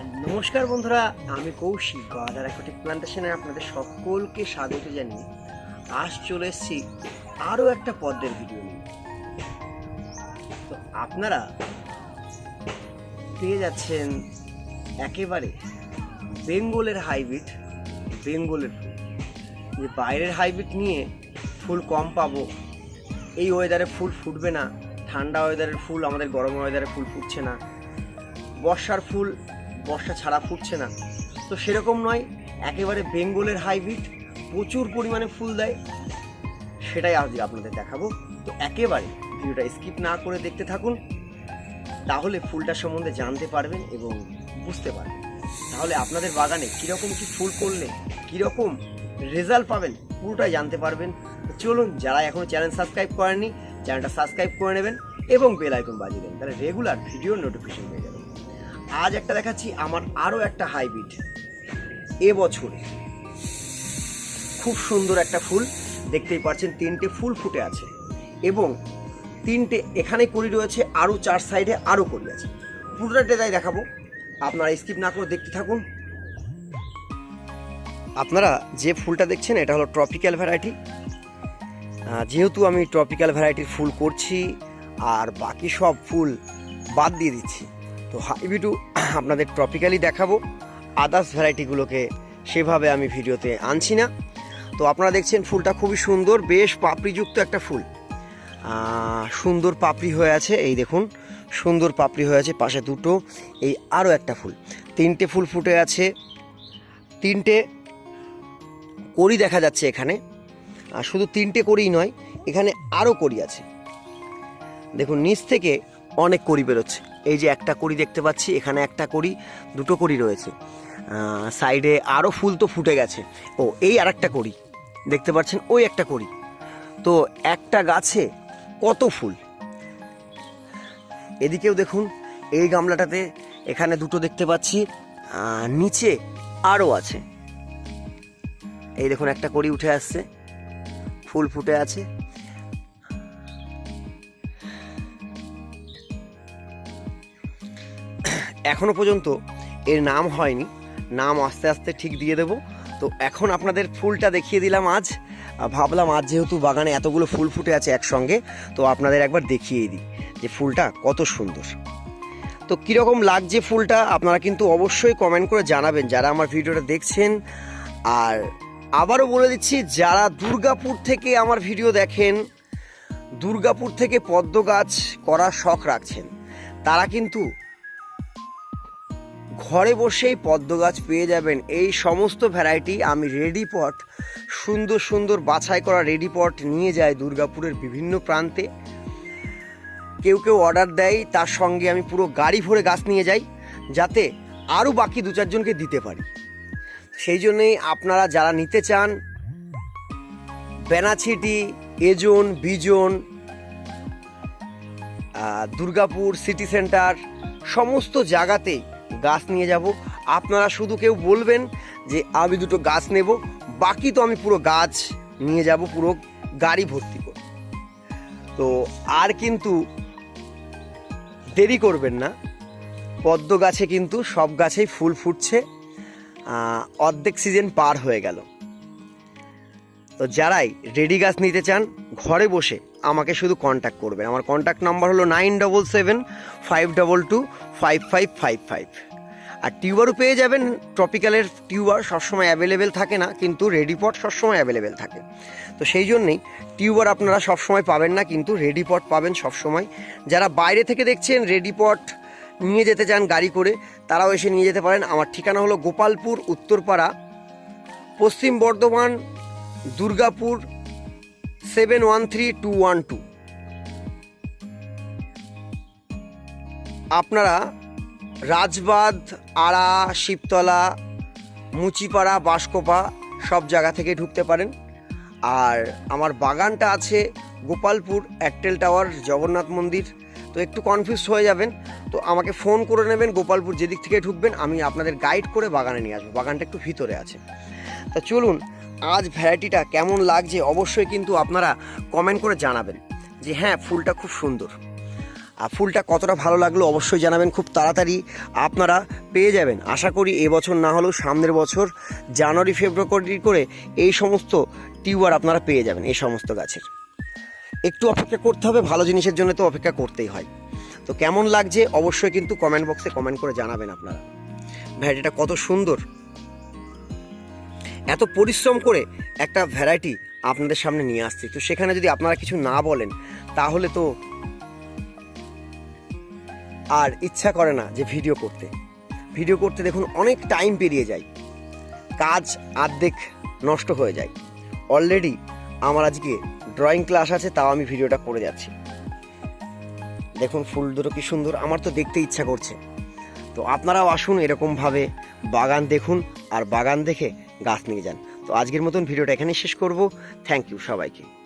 নমস্কার বন্ধুরা, আমি কৌশিক গদার অ্যাকোটিক প্লান্টেশনে আপনাদের সকলকে স্বাগত জানিয়ে আজ চলে এসেছি আরও একটা পদ্মের ভিডিও নিয়ে। তো আপনারা পেয়ে যাচ্ছেন একেবারে বেঙ্গলের হাইব্রিড, বেঙ্গলের ফুল। যে বাইরের হাইব্রিড নিয়ে ফুল কম পাবো, এই ওয়েদারে ফুল ফুটবে না, ঠান্ডা ওয়েদারের ফুল, আমাদের গরম ওয়েদারে ফুল ফুটছে না। বর্ষার ফুল বর্ষা ছাড়া ফুটছে না। তো সেরকম নয়, একেবারে বেঙ্গলের হাইব্রিড, প্রচুর পরিমাণে ফুল দেয়। সেটাই আজ আপনাদের দেখাবো। তো একেবারে ভিডিওটা স্কিপ না করে দেখতে থাকুন, তাহলে ফুলটার সম্বন্ধে জানতে পারবেন এবং বুঝতে পারবেন। তাহলে আপনাদের বাগানে কীরকম কি ফুল করলে, কীরকম রেজাল্ট পাবেন, পুরোটাই জানতে পারবেন। চলুন, যারা এখনও চ্যানেল সাবস্ক্রাইব করেননি, চ্যানেলটা সাবস্ক্রাইব করে নেবেন এবং বেল আইকন বাজিয়ে দেবেন, তাহলে রেগুলার ভিডিওর নোটিফিকেশন পেয়ে যাবেন। আজ একটা দেখাচ্ছি আমার আরও একটা হাইব্রিড। এবছরে খুব সুন্দর একটা ফুল, দেখতেই পাচ্ছেন তিনটে ফুল ফুটে আছে এবং তিনটে এখানে করি রয়েছে, আরও চার সাইডে আরও করি আছে। পুরোটা ডেটাই দেখাবো, আপনারা স্কিপ না করে দেখতে থাকুন। আপনারা যে ফুলটা দেখছেন, এটা হলো ট্রপিক্যাল ভ্যারাইটি যেহেতু আমি ট্রপিক্যাল ভ্যারাইটির ফুল করছি, আর বাকি সব ফুল বাদ দিয়ে দিচ্ছি। তো হাইব্রিডও আপনাদের ট্রপিক্যালি দেখাবো। আদার্স ভ্যারাইটিগুলোকে সেভাবে আমি ভিডিওতে আনছি না। তো আপনারা দেখছেন ফুলটা খুবই সুন্দর, বেশ পাপড়িযুক্ত একটা ফুল। সুন্দর পাপড়ি হয়ে আছে, এই দেখুন, সুন্দর পাপড়ি হয়ে আছে, পাশে দুটো, এই আরও একটা ফুল। তিনটে ফুল ফুটে আছে, তিনটে কড়ি দেখা যাচ্ছে এখানে। আর শুধু তিনটে কড়িই নয়, এখানে আরও কড়ি আছে। দেখুন, নিচ থেকে অনেক কড়ি বেরোচ্ছে। এই যে একটা কড়ি দেখতে পাচ্ছি, এখানে একটা কড়ি, দুটো কড়ি রয়েছে। সাইডে আরও ফুল তো ফুটে গেছে। ও, এই আর একটা কড়ি, দেখতে পাচ্ছেন, ওই একটা কড়ি। তো একটা গাছে কত ফুল? এদিকেও দেখুন, এই গামলাটাতে এখানে দুটো দেখতে পাচ্ছি নিচে আরও আছে। এই দেখুন, একটা কড়ি উঠে আসছে, ফুল ফুটে আছে। এখনও পর্যন্ত এর নাম হয়নি। নাম আস্তে আস্তে ঠিক দিয়ে দেবো। তো এখন আপনাদের ফুলটা দেখিয়ে দিলাম আজ। ভাবলাম আজ যেহেতু বাগানে এতগুলো ফুল ফুটে আছে একসঙ্গে, তো আপনাদের একবার দেখিয়ে দিই যে ফুলটা কত সুন্দর। তো কীরকম লাগছে ফুলটা আপনারা কিন্তু অবশ্যই কমেন্ট করে জানাবেন যারা আমার ভিডিওটা দেখছেন। আর আবারও বলে দিচ্ছি, যারা দুর্গাপুর থেকে আমার ভিডিও দেখেন, দুর্গাপুর থেকে পদ্ম গাছ করার শখ রাখছেন, তারা কিন্তু ঘরে বসেই পদ্ম গাছ পেয়ে যাবেন। এই সমস্ত ভ্যারাইটি আমি রেডি পট, সুন্দর সুন্দর বাছাই করা রেডি পট নিয়ে যাই দুর্গাপুরের বিভিন্ন প্রান্তে। কেউ কেউ অর্ডার দেয়, তার সঙ্গে আমি পুরো গাড়ি ভরে গাছ নিয়ে যাই, যাতে আরও বাকি দু চারজনকে দিতে পারি। সেই জন্যেই আপনারা যারা নিতে চান বেনাছিটি এজন, বিজন দুর্গাপুর সিটি সেন্টার, সমস্ত জায়গাতেই গাছ নিয়ে যাব। আপনারা শুধু কেউ বলবেন যে আমি দুটো গাছ নেব, বাকি তো আমি পুরো গাছ নিয়ে যাব, পুরো গাড়ি ভর্তি করে তো আর কিন্তু দেরি করবেন না। পদ্ম গাছে কিন্তু সব গাছেই ফুল ফুটছে অর্ধেক সিজন পার হয়ে গেল। তো যারাই রেডি গাছ নিতে চান, ঘরে বসে আমাকে শুধু কন্ট্যাক্ট করবেন। আমার কন্ট্যাক্ট নাম্বার হলো nine double seven five double two five five five five আর টিউবারও পেয়ে যাবেন। ট্রপিক্যালের টিউবার সবসময় অ্যাভেলেবেল থাকে না, কিন্তু রেডি পট সবসময় অ্যাভেলেবেল থাকে। তো সেই জন্যেই টিউবার আপনারা সবসময় পাবেন না, কিন্তু রেডি পট পাবেন সবসময়। যারা বাইরে থেকে দেখছেন রেডি পট নিয়ে যেতে চান গাড়ি করে, তারাও এসে নিয়ে যেতে পারেন। আমার ঠিকানা হলো Gopalpur, Uttarpara, Paschim Bardhaman, Durgapur, seven one three two one two. আপনারা রাজবাদ, আড়া, শিবতলা, মুচিপাড়া, বাঁশকোপা সব জায়গা থেকে ঢুকতে পারেন। আর আমার বাগানটা আছে গোপালপুর এয়ারটেল টাওয়ার, জগন্নাথ মন্দির। তো একটু কনফিউজ হয়ে যাবেন, তো আমাকে ফোন করে নেবেন গোপালপুর যেদিক থেকে ঢুকবেন, আমি আপনাদের গাইড করে বাগানে নিয়ে আসব। বাগানটা একটু ভিতরে আছে। তা চলুন, আজ ভ্যারাইটিটা কেমন লাগছে অবশ্যই কিন্তু আপনারা কমেন্ট করে জানাবেন যে হ্যাঁ ফুলটা খুব সুন্দর। আর ফুলটা কতটা ভালো লাগল অবশ্যই জানাবেন, খুব তাড়াতাড়ি আপনারা পেয়ে যাবেন। আশা করি এবছর না হলেও সামনের বছর জানুয়ারি, ফেব্রুয়ারি করে এই সমস্ত টিউবার আপনারা পেয়ে যাবেন, এই সমস্ত গাছের। একটু অপেক্ষা করতে হবে, ভালো জিনিসের জন্য তো অপেক্ষা করতেই হয়। তো কেমন লাগছে অবশ্যই কিন্তু কমেন্ট বক্সে কমেন্ট করে জানাবেন আপনারা। ভ্যারাইটিটা কত সুন্দর। এত পরিশ্রম করে একটা ভ্যারাইটি আপনাদের সামনে নিয়ে আসছি। তো সেখানে যদি আপনারা কিছু না বলেন, তাহলে তো আর ইচ্ছা করে না যে ভিডিও করতে। ভিডিও করতে দেখুন অনেক টাইম পেরিয়ে যায়। কাজ আর্ধেক নষ্ট হয়ে যায়। অলরেডি আমার আজকে ড্রয়িং ক্লাস আছে, তাও আমি ভিডিওটা করে যাচ্ছি। দেখুন ফুল দুটো কি সুন্দর, আমার তো দেখতে ইচ্ছা করছে। তো আপনারাও আসুন এরকমভাবে বাগান দেখুন আর বাগান দেখে গাছ নিয়ে যান। তো আজকের মতন ভিডিওটা এখানেই শেষ করব। থ্যাংক ইউ সবাইকে।